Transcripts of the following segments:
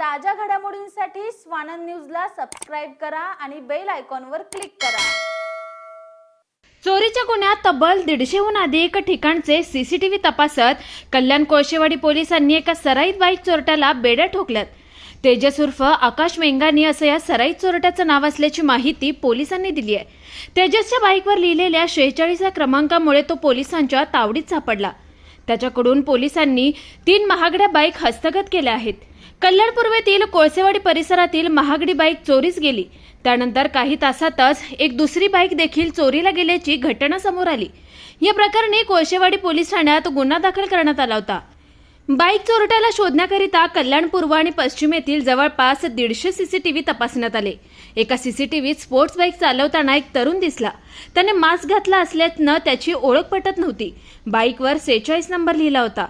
ताज्या घडामोडींसाठी स्वानंद न्यूजला सबस्क्राईब करा आणि बेल आयकॉनवर क्लिक करा. चोरीच्या गुन्ह्यात तब्बल दीडशेहून अधिक ठिकाणचे सीसीटीव्ही तपासत कल्याण कोळशेवाडी पोलिसांनी एका सराईत बाईक चोरट्याला बेड्या ठोकल्यात. तेजस उर्फ आकाश मेंगानी असं या सराईत चोरट्याचं नाव असल्याची माहिती पोलिसांनी दिली आहे. तेजसच्या बाईकवर लिहिलेल्या शेहेचाळीस क्रमांकामुळे तो पोलिसांच्या तावडीत सापडला. त्याच्याकडून पोलिसांनी तीन महागड्या बाईक हस्तगत केल्या आहेत. कल्याण पूर्वेतील कोळसेवाडी परिसरातील महागडी बाईक चोरीस गेली. त्यानंतर काही तासातच एक दुसरी बाईक देखील चोरीला गेल्याची घटना समोर आली. या प्रकरणी कोळसेवाडी पोलीस ठाण्यात गुन्हा दाखल करण्यात आला होता. बाईक चोरट्याला शोधण्याकरिता कल्याण पूर्व आणि पश्चिम येथील जवळपास दीडशे सीसीटीव्ही तपासण्यात आले. एका सीसीटीव्हीत स्पोर्ट्स बाईक चालवताना एक तरुण दिसला. त्याने मास्क घातला असल्यानं त्याची ओळख पटत नव्हती. बाईकवर सेहेचाळीस नंबर लिहिला होता.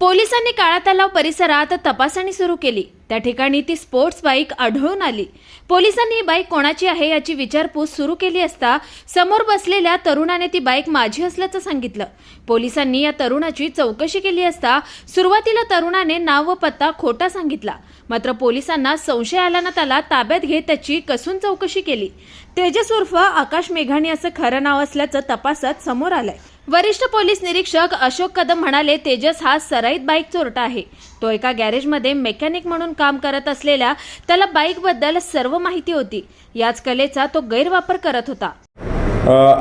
पोलिसांनी काळा तलाव परिसरात तपासणी सुरू केली. त्या ठिकाणी ती स्पोर्ट्स बाईक आढळून आली. पोलिसांनी ही बाईक कोणाची आहे याची विचारपूस सुरू केली असता समोर बसलेल्या तरुणाने ती बाईक माझी असल्याचं सांगितलं. पोलिसांनी या तरुणाची चौकशी केली असता सुरुवातीला तरुणाने नाव व पत्ता खोटा सांगितला. मात्र पोलिसांना संशय आल्यानं त्याला ताब्यात घेत त्याची कसून चौकशी केली. तेजस उर्फ आकाश मेघाणी असं खरं नाव असल्याचं तपासात समोर आलंय. वरिष्ठ पोलीस निरीक्षक अशोक कदम म्हणाले तेजस हा सराईत बाईक चोरटा आहे. तो एका गॅरेजमध्ये मेकॅनिक म्हणून काम करत असलेल्या त्याला बाईकबद्दल सर्व माहिती होती. याच कलेचा तो गैरवापर करत होता.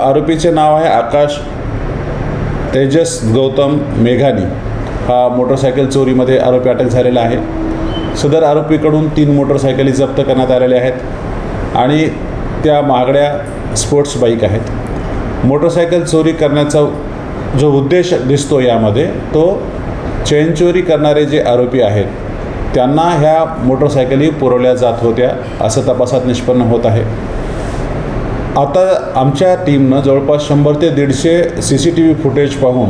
आरोपीचे नाव आहे आकाश तेजस गौतम मेघानी. हा मोटरसायकल चोरीमध्ये आरोपी अटक झालेला आहे. सदर आरोपीकडून तीन मोटरसायकली जप्त करण्यात आलेल्या आहेत आणि त्या महागड्या स्पोर्ट्स बाईक आहेत. मोटरसायकल चोरी करण्याचा जो उद्देश दिसतो यामध्ये तो चेन चोरी करणारे जे आरोपी आहेत त्यांना ह्या मोटरसायकली पुरवल्या जात होत्या असं तपासात निष्पन्न होत आहे. आता आमच्या टीमनं जवळपास शंभर ते दीडशे C C T V footage पाहून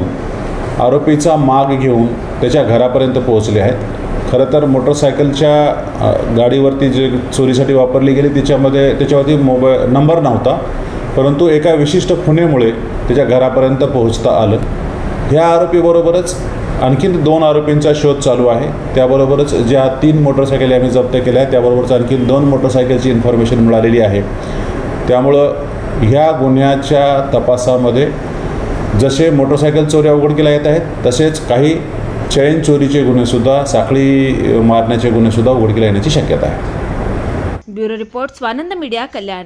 आरोपीचा माग घेऊन त्याच्या घरापर्यंत पोहोचले आहेत. खरं तर मोटरसायकलच्या गाडीवरती जे चोरीसाठी वापरली गेली त्याच्यामध्ये त्याच्यावरती मोबाईल नंबर नव्हता. परंतु एका विशिष्ट खुनेमुळे त्याच्या घरापर्यंत पोहोचता आलं. ह्या आरोपीबरोबरच आणखीन दोन आरोपींचा शोध चालू आहे. त्याबरोबरच ज्या तीन मोटरसायकली आम्ही जप्त केल्या आहेत त्याबरोबरच आणखीन दोन मोटरसायकलची इन्फॉर्मेशन मिळालेली आहे. त्यामुळं ह्या गुन्ह्याच्या तपासामध्ये जसे मोटरसायकल चोऱ्या उघडकीला येत आहेत तसेच काही चैन चोरीचे गुन्हेसुद्धा साखळी मारण्याचे गुन्हेसुद्धा उघडकीला येण्याची शक्यता आहे. Bureau report Swanand media Kalyan.